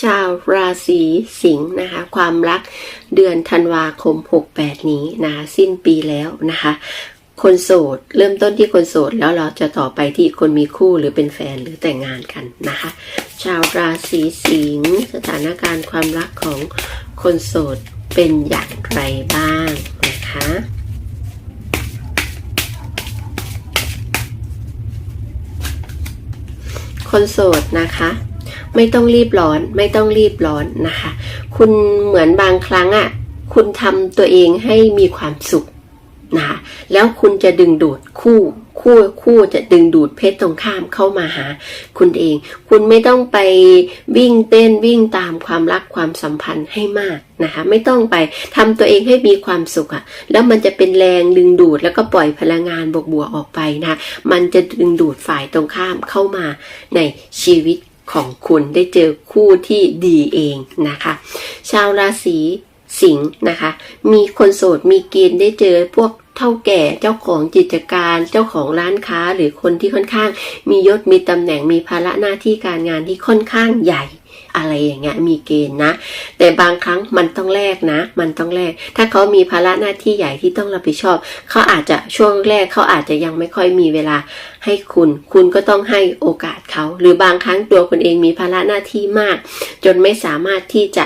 ชาวราศีสิงห์นะคะ ความรักเดือนธันวาคม 68 นี้นะคะสิ้นปีแล้วนะคะ คนโสด เริ่มต้นที่คนโสด แล้วเราจะต่อไปที่คนมีคู่หรือเป็นแฟนหรือแต่งงานกันนะคะ ชาวราศีสิงห์สถานการณ์ความรักของคนโสดเป็นอย่างไรบ้างนะคะคนโสดนะคะ ไม่ต้องรีบร้อน ไม่ต้องรีบร้อนนะคะ คุณเหมือนบางครั้งอะ่ะ คุณทำตัวเองให้มีความสุขนะคะแล้วคุณจะดึงดูดคู่คู่คู่จะดึงดูดเพศตรงข้ามเข้ามาหา คุณเอง คุณไม่ต้องไปวิ่งเต้นวิ่งตามความรักความสัมพันธ์ให้มากนะคะ ไม่ต้องไปทำตัวเองให้มีความสุขอะแล้วมันจะเป็นแรงดึงดูดแล้วก็ปล่อยพลังงานบวกบวกๆออกไปนะคะมันจะดึงดูดฝ่ายตรงข้ามเข้ามาในชีวิต ของคุณได้เจอคู่ที่ดีเองนะคะ ชาวราศีสิงห์นะคะ มีคนโสดมีเกณฑ์ได้เจอพวกเท่าแก่เจ้าของกิจการเจ้าของร้านค้าหรือคนที่ค่อนข้าง มียศมีตำแหน่งมีภาระหน้าที่การงานที่ค่อนข้างใหญ่ อะไรอย่างเงี้ยมีเกณฑ์นะ แต่บางครั้งมันต้องแลกนะ มันต้องแลกถ้าเขามีภาระหน้าที่ใหญ่ที่ต้องรับผิดชอบ เขาอาจจะช่วงแรกเขาอาจจะยังไม่ค่อยมีเวลาให้คุณ คุณก็ต้องให้โอกาสเขา หรือบางครั้งตัวคุณเองมีภาระหน้าที่มาก จนไม่สามารถที่จะ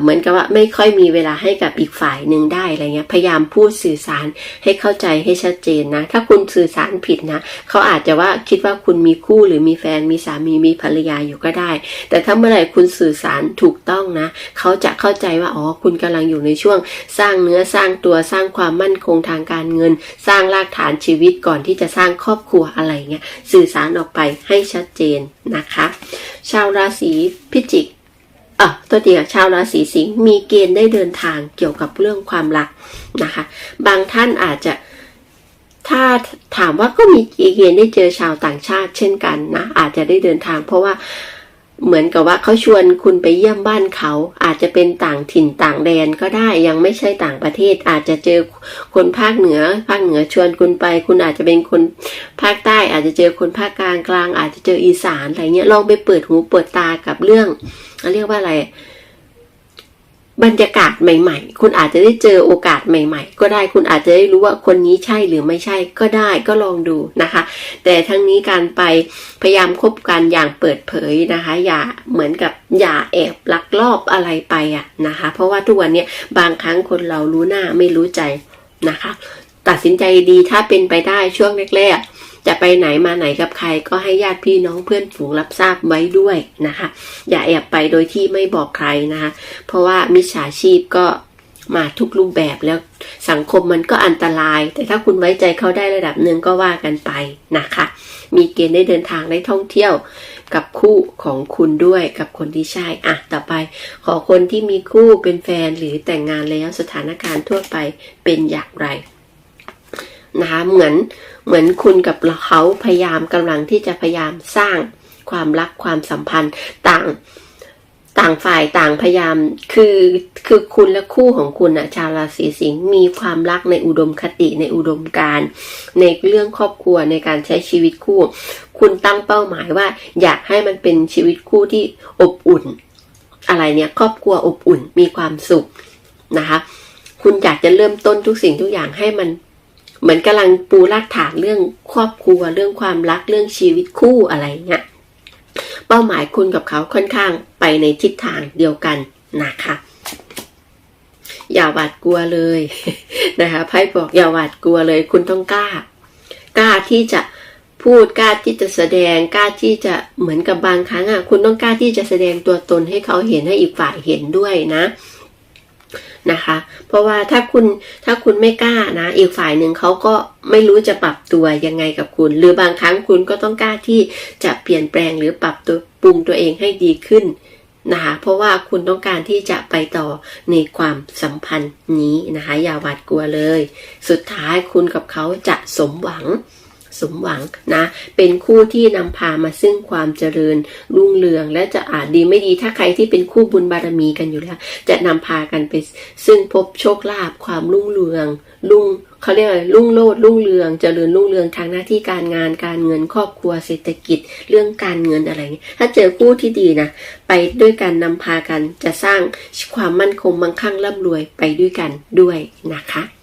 เหมือนกับว่าไม่ค่อยมีเวลาให้กับอีกฝ่ายหนึ่งได้อะไรเงี้ยพยายามพูดสื่อสารให้เข้าใจให้ชัดเจนนะ ถ้าคุณสื่อสารผิดนะเขาอาจจะว่าคิดว่าคุณมีคู่หรือมีแฟนมีสามีมีภรรยาอยู่ก็ได้ แต่ถ้าเมื่อไหร่คุณสื่อสารถูกต้องนะเขาจะเข้าใจว่าอ๋อคุณกำลังอยู่ในช่วง สร้างเนื้อสร้างตัวสร้างความมั่นคงทางการเงิน สร้างรากฐานชีวิตก่อนที่จะสร้างครอบครัวอะไรเงี้ยสื่อสารออกไปให้ชัดเจนนะคะ ชาวราศีพิจิก อะตัวเดียวชาวราศีสิงห์มีเกณฑ์ได้เดินทางเกี่ยวกับเรื่องความรักนะคะ บางท่านอาจจะถ้าถามว่าก็มีเกณฑ์ได้เจอชาวต่างชาติเช่นกันนะอาจจะได้เดินทางเพราะว่า เหมือนกับว่าเขาชวนคุณไปเยี่ยมบ้านเขาอาจจะเป็นต่างถิ่นต่างแดนก็ได้ยังไม่ใช่ต่างประเทศ อาจจะเจอคนภาคเหนือ ภาคเหนือชวนคุณไป คุณอาจจะเป็นคนภาคใต้ อาจจะเจอคนภาคกลางกลาง อาจจะเจออีสานอะไรเงี้ยลองไปเปิดหูเปิดตากับเรื่องเรียกว่าอะไร บรรยากาศใหม่ ๆ คุณอาจจะได้เจอโอกาสใหม่ ๆ ก็ได้คุณอาจจะได้รู้ว่าคนนี้ใช่หรือไม่ใช่ก็ได้ก็ลองดูนะคะ แต่ทั้งนี้การไปพยายามคบกันอย่างเปิดเผยนะคะ อย่าเหมือนกับอย่าแอบลักลอบอะไรไปอะนะคะ เพราะว่าทุกวันนี้บางครั้งคนเรารู้หน้าไม่รู้ใจนะคะ ตัดสินใจดีถ้าเป็นไปได้ช่วงแรกๆ จะไปไหนมาไหนกับใครก็ให้ญาติพี่น้องเพื่อนฝูงรับทราบไว้ด้วยนะคะ อย่าแอบไปโดยที่ไม่บอกใครนะคะ เพราะว่ามิจฉาชีพก็มาทุกรูปแบบแล้วสังคมมันก็อันตราย แต่ถ้าคุณไว้ใจเขาได้ระดับหนึ่งก็ว่ากันไปนะคะ มีเกณฑ์ได้เดินทางได้ท่องเที่ยวกับคู่ของคุณด้วยกับคนที่ใช่อะต่อไป ขอคนที่มีคู่เป็นแฟนหรือแต่งงานแล้วสถานการณ์ทั่วไปเป็นอย่างไร นะคะเหมือนเหมือนคุณกับเขาพยายามกำลังที่จะพยายามสร้างความรักความสัมพันธ์ต่างต่างฝ่ายต่างพยายามคือคือคุณและคู่ของคุณอะชาวราศีสิงห์มีความรักในอุดมคติในอุดมการณ์ในเรื่องครอบครัวในการใช้ชีวิตคู่ คุณตั้งเป้าหมายว่า อยากให้มันเป็นชีวิตคู่ที่อบอุ่น อะไรเนี่ยครอบครัวอบอุ่นมีความสุขนะคะ คุณอยากจะเริ่มต้นทุกสิ่งทุกอย่างให้มัน เหมือนกำลังปูรากฐานเรื่องครอบครัว เรื่องความรักเรื่องชีวิตคู่อะไรเงี้ยเป้าหมายคุณกับเขาค่อนข้างไปในทิศทางเดียวกันนะคะอย่าหวาดกลัวเลยนะคะไพ่บอกอย่าหวาดกลัวเลย คุณต้องกล้า กล้าที่จะพูดกล้าที่จะแสดงกล้าที่จะเหมือนกับบางครั้งอะคุณต้องกล้าที่จะแสดงตัวตนให้เขาเห็นให้อีกฝ่ายเห็นด้วยนะ นะคะ เพราะว่าถ้าคุณถ้าคุณไม่กล้านะ อีกฝ่ายหนึ่งเขาก็ไม่รู้จะปรับตัวยังไงกับคุณ หรือบางครั้งคุณก็ต้องกล้าที่จะเปลี่ยนแปลงหรือปรับตัวปรุงตัวเองให้ดีขึ้นนะคะเพราะว่าคุณต้องการที่จะไปต่อในความสัมพันธ์นี้นะคะอย่าหวาดกลัวเลย สุดท้ายคุณกับเขาจะสมหวัง สมหวังนะ เป็นคู่ที่นำพามาซึ่งความเจริญรุ่งเรือง และจะอาจดีไม่ดีถ้าใครที่เป็นคู่บุญบารมีกันอยู่แล้ว จะนำพากันไปซึ่งพบโชคลาภความรุ่งเรืองรุ่งเขาเรียกอะไรรุ่งโรจน์รุ่งเรืองเจริญรุ่งเรืองทางหน้าที่การงานการเงินครอบครัวเศรษฐกิจ เรื่องการเงินอะไรเงี้ยถ้าเจอคู่ที่ดีนะไปด้วยกันนำพากันจะสร้างความมั่นคงมั่งคั่งร่ำรวยไปด้วยกันด้วยนะคะ